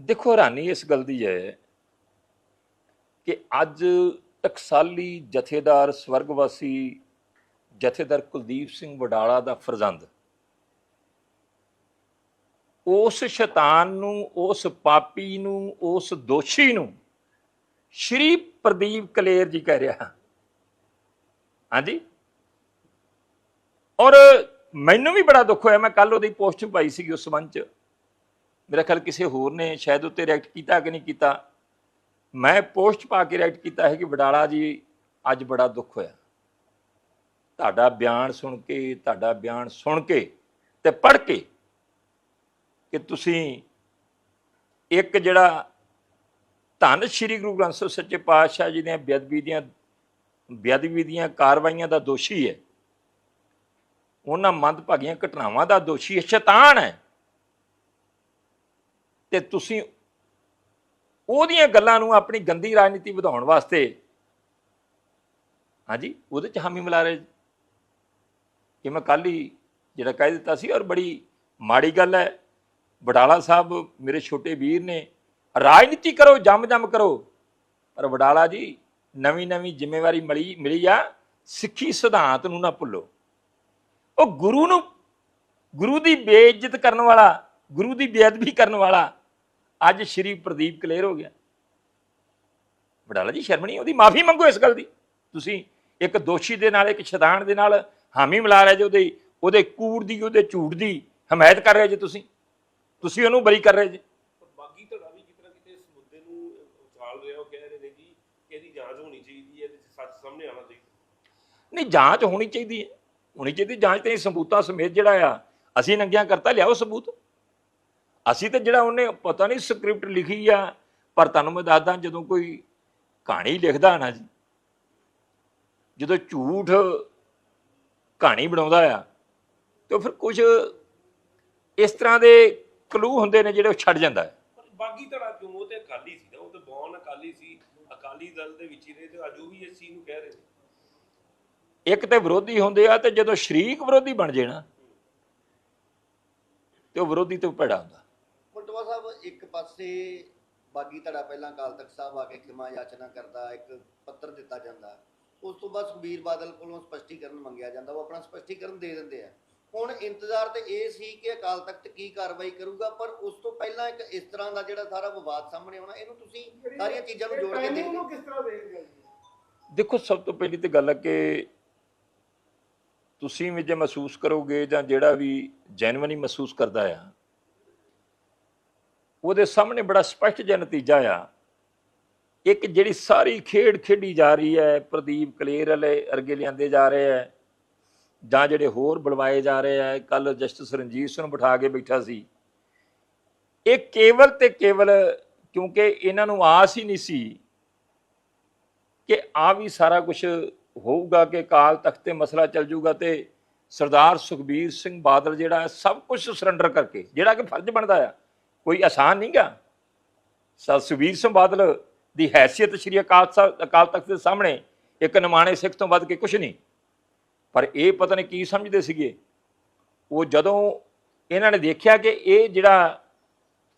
ਦੇਖੋ ਹੈਰਾਨੀ ਇਸ ਗੱਲ ਦੀ ਹੈ ਕਿ ਅੱਜ ਟਕਸਾਲੀ ਜਥੇਦਾਰ, ਸਵਰਗਵਾਸੀ ਜਥੇਦਾਰ ਕੁਲਦੀਪ ਸਿੰਘ ਵਡਾਲਾ ਦਾ ਫਰਜ਼ੰਦ। ਉਸ ਸ਼ੈਤਾਨ ਨੂੰ, ਉਸ ਪਾਪੀ ਨੂੰ, ਉਸ ਦੋਸ਼ੀ ਨੂੰ ਸ਼੍ਰੀ ਪ੍ਰਦੀਪ ਕਲੇਰ ਜੀ ਕਹਿ ਰਿਹਾ ਹਾਂਜੀ? ਔਰ ਮੈਨੂੰ ਵੀ ਬੜਾ ਦੁੱਖ ਹੋਇਆ, ਮੈਂ ਕੱਲ ਉਹਦੀ ਪੋਸਟ ਪਾਈ ਸੀ ਉਸ ਸੰਬੰਧ ਚ। ਮੇਰਾ ਖਿਆਲ ਕਿਸੇ ਹੋਰ ਨੇ ਸ਼ਾਇਦ ਉੱਤੇ ਰਿਐਕਟ ਕੀਤਾ ਕਿ ਨਹੀਂ ਕੀਤਾ। ਮੈਂ ਪੋਸਟ ਪਾ ਕੇ ਰਿਐਕਟ ਕੀਤਾ ਹੈ ਕਿ ਵਡਾਲਾ ਜੀ, ਅੱਜ ਬੜਾ ਦੁੱਖ ਹੋਇਆ। ਤੁਹਾਡਾ ਬਿਆਨ ਸੁਣ ਕੇ, ਤੁਹਾਡਾ ਬਿਆਨ ਸੁਣ ਕੇ ਤੇ ਪੜ੍ਹ ਕੇ ਕਿ ਤੁਸੀਂ ਇੱਕ ਜਿਹੜਾ ਧੰਨ ਸ਼੍ਰੀ ਗੁਰੂ ਗ੍ਰੰਥ ਸਾਹਿਬ ਸੱਚੇ ਪਾਤਸ਼ਾਹ ਜੀ ਦੀਆਂ ਬੇਅਦਬੀ ਦੀਆਂ ਬੇਅਦਬੀ ਦੀਆਂ ਕਾਰਵਾਈਆਂ ਦਾ ਦੋਸ਼ੀ ਹੈ। ਉਹਨਾਂ ਮੰਦਭਾਗੀਆਂ ਘਟਨਾਵਾਂ ਦਾ ਦੋਸ਼ੀ ਹੈ। ਸ਼ੈਤਾਨ ਹੈ। ਤੇ ਤੁਸੀਂ ਉਹਦੀਆਂ ਗੱਲਾਂ ਨੂੰ ਆਪਣੀ ਗੰਦੀ ਰਾਜਨੀਤੀ ਵਧਾਉਣ ਵਾਸਤੇ ਹਾਂਜੀ, ਉਹਦੇ ਚ ਹਾਮੀ ਮਿਲਾ ਰਹੇ ਜੀ। ਕਿ ਮੈਂ ਕੱਲ ਹੀ ਜਿਹੜਾ ਕਹਿ ਦਿੱਤਾ ਸੀ ਔਰ ਬੜੀ ਮਾੜੀ ਗੱਲ ਹੈ। ਵਡਾਲਾ ਸਾਹਿਬ ਮੇਰੇ ਛੋਟੇ ਵੀਰ ਨੇ, ਰਾਜਨੀਤੀ ਕਰੋ ਜੰਮ ਜੰਮ ਕਰੋ। ਪਰ ਵਡਾਲਾ ਜੀ ਨਵੀਂ ਨਵੀਂ ਜ਼ਿੰਮੇਵਾਰੀ ਮਿਲੀ ਮਿਲੀ ਆ, ਸਿੱਖੀ ਸਿਧਾਂਤ ਨੂੰ ਨਾ ਭੁੱਲੋ। ਉਹ ਗੁਰੂ ਨੂੰ, ਗੁਰੂ ਦੀ ਬੇਇੱਜ਼ਤ ਕਰਨ ਵਾਲਾ, ਗੁਰੂ ਦੀ ਬੇਅਦਬੀ ਕਰਨ ਵਾਲਾ ਅੱਜ ਸ਼੍ਰੀ ਪ੍ਰਦੀਪ ਕਲੇਰ ਹੋ ਗਿਆ। ਵਡਾਲਾ ਜੀ ਸ਼ਰਮ ਨਹੀਂ ਉਹਦੀ ਮਾਫੀ ਮੰਗੋ ਇਸ ਗੱਲ ਦੀ। ਤੁਸੀਂ ਇੱਕ ਦੋਸ਼ੀ ਦੇ ਨਾਲ ਇੱਕ ਸ਼ੈਤਾਨ ਦੇ ਨਾਲ ਹਾਮੀ ਮਿਲਾ ਰਹੇ ਜੇ ਉਹਦੇ ਉਹਦੇ ਕੂੜ ਦੀ ਉਹਦੇ ਝੂਠ ਦੀ ਹਮਾਇਤ ਕਰ ਰਹੇ ਜੇ ਤੁਸੀਂ। ਤੁਸੀਂ ਉਹਨੂੰ ਬਰੀ ਕਰ ਰਹੇ ਜੇ। ਬਾਗੀ ਧੜਾ ਵੀ ਕਿਤੇ ਨਾ ਕਿਤੇ ਇਸ ਮੁੱਦੇ ਨੂੰ ਉਛਾਲ ਰਿਹਾ ਉਹ ਕਹਿ ਰਹੇ ਨੇ ਜੀ ਕਿ ਇਹਦੀ ਜਾਂਚ ਹੋਣੀ ਚਾਹੀਦੀ ਹੈ ਇਹਦੇ 'ਚ ਸੱਚ ਸਾਹਮਣੇ ਆਉਣਾ ਚਾਹੀਦਾ। ਨਹੀਂ ਜਾਂਚ ਹੋਣੀ ਚਾਹੀਦੀ ਹੈ। ਹੋਣੀ ਚਾਹੀਦੀ ਜਾਂਚ ਤੇ ਸਬੂਤਾਂ ਸਮੇਤ ਜਿਹੜਾ ਆ ਅਸੀਂ ਨੰਗਿਆਂ ਕਰਤਾ ਲਿਆਓ ਸਬੂਤ। ਅਸੀਂ ਤਾਂ ਜਿਹੜਾ ਉਹਨੇ ਪਤਾ ਨਹੀਂ ਸਕ੍ਰਿਪਟ ਲਿਖੀ ਆ ਪਰ ਤੁਹਾਨੂੰ ਮੈਂ ਦੱਸਦਾ ਜਦੋਂ ਕੋਈ ਕਹਾਣੀ ਲਿਖਦਾ ਨਾ ਜੀ ਜਦੋਂ ਝੂਠ ਕਹਾਣੀ ਬਣਾਉਂਦਾ ਆ ਤੇ ਫਿਰ ਕੁਝ ਇਸ ਤਰ੍ਹਾਂ ਦੇ ਕਲੂ ਹੁੰਦੇ ਨੇ ਜਿਹੜੇ ਉਹ ਛੱਡ ਜਾਂਦਾ ਹੈ। ਬਾਗੀ ਧੜਾ ਕਿਉਂ? ਉਹ ਤੇ ਅਕਾਲੀ ਸੀ ਨਾ ਉਹ ਤੇ ਬੌਨ ਅਕਾਲੀ ਸੀ ਅਕਾਲੀ ਦਲ ਦੇ ਵਿੱਚ ਹੀ ਰਹੇ ਤੇ ਅੱਜ ਉਹ ਵੀ ਇਸ ਚੀਜ਼ ਨੂੰ ਕਹਿ ਰਹੇ ਨੇ। ਇੱਕ ਤੇ ਵਿਰੋਧੀ ਹੁੰਦੇ ਆ ਤੇ ਜਦੋਂ ਸ਼ਰੀਕ ਵਿਰੋਧੀ ਬਣ ਜੇ ਨਾ ਤੇ ਉਹ ਵਿਰੋਧੀ ਤੋਂ ਭੈੜਾ ਹੁੰਦਾ। ਇੱਕ ਪਾਸੇ ਬਾਗੀ ਧੜਾ ਪਹਿਲਾਂ ਅਕਾਲ ਤਖਤ ਸਾਹਿਬ ਆ ਕੇ ਖਿਮਾ ਯਾਚਨਾ ਕਰਦਾ ਇੱਕ ਪੱਤਰ ਦਿੱਤਾ ਜਾਂਦਾ। ਉਸ ਤੋਂ ਬਾਅਦ ਸੁਖਬੀਰ ਬਾਦਲ ਕੋਲੋਂ ਸਪਸ਼ਟੀਕਰਨ ਮੰਗਿਆ ਜਾਂਦਾ ਉਹ ਆਪਣਾ ਸਪਸ਼ਟੀਕਰਨ ਦੇ ਦਿੰਦੇ ਆ। ਹੁਣ ਇੰਤਜ਼ਾਰ ਤੇ ਇਹ ਸੀ ਕਿ ਅਕਾਲ ਤਖਤ ਕੀ ਕਾਰਵਾਈ ਕਰੂਗਾ ਪਰ ਉਸ ਤੋਂ ਪਹਿਲਾਂ ਇੱਕ ਇਸ ਤਰ੍ਹਾਂ ਦਾ ਜਿਹੜਾ ਸਾਰਾ ਵਿਵਾਦ ਸਾਹਮਣੇ ਆਉਣਾ ਇਹਨੂੰ ਤੁਸੀਂ ਸਾਰੀਆਂ ਚੀਜ਼ਾਂ ਨੂੰ ਜੋੜ ਕੇ ਦੇਖਦੇ ਕਿਸ ਤਰ੍ਹਾਂ ਦੇਖਦੇ ਦੇਖੋ ਸਭ ਤੋਂ ਪਹਿਲੀ ਤੇ ਗੱਲ ਹੈ ਕਿ ਤੁਸੀਂ ਵੀ ਜੇ ਮਹਿਸੂਸ ਕਰੋਗੇ ਜਾਂ ਜਿਹੜਾ ਵੀ ਜੈਨੂਇਨਲੀ ਮਹਿਸੂਸ ਕਰਦਾ ਆ ਉਹਦੇ ਸਾਹਮਣੇ ਬੜਾ ਸਪਸ਼ਟ ਜਿਹਾ ਨਤੀਜਾ ਆ। ਇੱਕ ਜਿਹੜੀ ਸਾਰੀ ਖੇਡ ਖੇਡੀ ਜਾ ਰਹੀ ਹੈ, ਪ੍ਰਦੀਪ ਕਲੇਰ ਵਾਲੇ ਅਰਗੇ ਲਿਆਂਦੇ ਜਾ ਰਹੇ ਹੈ, ਜਾਂ ਜਿਹੜੇ ਹੋਰ ਬੁਲਵਾਏ ਜਾ ਰਹੇ ਹੈ ਕੱਲ ਜਸਟਿਸ ਰਣਜੀਤ ਸਿੰਘ ਨੂੰ ਬਿਠਾ ਕੇ ਬੈਠਾ ਸੀ। ਇਹ ਕੇਵਲ ਤੇ ਕੇਵਲ ਕਿਉਂਕਿ ਇਹਨਾਂ ਨੂੰ ਆਸ ਹੀ ਨਹੀਂ ਸੀ ਕਿ ਆ ਵੀ ਸਾਰਾ ਕੁਝ ਹੋਊਗਾ ਕਿ ਕਾਲ ਤਖਤ ਤੇ ਮਸਲਾ ਚੱਲ ਜਾਊਗਾ ਤੇ ਸਰਦਾਰ ਸੁਖਬੀਰ ਸਿੰਘ ਬਾਦਲ ਜਿਹੜਾ ਹੈ ਸਭ ਕੁਝ ਸਰੈਂਡਰ ਕਰਕੇ, ਜਿਹੜਾ ਕਿ ਫਰਜ਼ ਬਣਦਾ ਆ ਕੋਈ ਆਸਾਨ ਨਹੀਂਗਾ। ਸਰ ਸੁਖਬੀਰ ਸਿੰਘ ਬਾਦਲ ਦੀ ਹੈਸੀਅਤ ਸ਼੍ਰੀ ਅਕਾਲ ਸਾਹਿਬ ਅਕਾਲ ਤਖਤ ਦੇ ਸਾਹਮਣੇ ਇੱਕ ਨਿਮਾਣੇ ਸਿੱਖ ਤੋਂ ਵੱਧ ਕੇ ਕੁਝ ਨਹੀਂ। ਪਰ ਇਹ ਪਤਾ ਨਹੀਂ ਕੀ ਸਮਝਦੇ ਸੀਗੇ। ਉਹ ਜਦੋਂ ਇਹਨਾਂ ਨੇ ਦੇਖਿਆ ਕਿ ਇਹ ਜਿਹੜਾ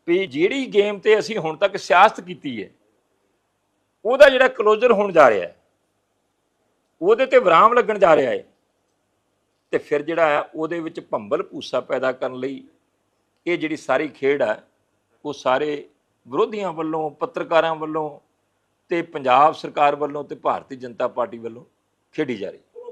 ਵੀ ਜਿਹੜੀ ਗੇਮ ਤੇ ਅਸੀਂ ਹੁਣ ਤੱਕ ਸਿਆਸਤ ਕੀਤੀ ਹੈ, ਉਹਦਾ ਜਿਹੜਾ ਕਲੋਜ਼ਰ ਹੋਣ ਜਾ ਰਿਹਾ ਹੈ, ਉਹਦੇ ਤੇ ਵਿਰਾਮ ਲੱਗਣ ਜਾ ਰਿਹਾ ਹੈ, ਤੇ ਫਿਰ ਜਿਹੜਾ ਹੈ ਉਹਦੇ ਵਿੱਚ ਭੰਬਲ ਭੂਸਾ ਪੈਦਾ ਕਰਨ ਲਈ ਇਹ ਜਿਹੜੀ ਸਾਰੀ ਖੇਡ ਹੈ ਉਹ ਸਾਰੇ ਵਿਰੋਧੀਆਂ ਵੱਲੋਂ, ਪੱਤਰਕਾਰਾਂ ਵੱਲੋਂ ਤੇ ਪੰਜਾਬ ਸਰਕਾਰ ਵੱਲੋਂ ਤੇ ਭਾਰਤੀ ਜਨਤਾ ਪਾਰਟੀ ਵੱਲੋਂ ਖੇਡੀ ਜਾ ਰਹੀ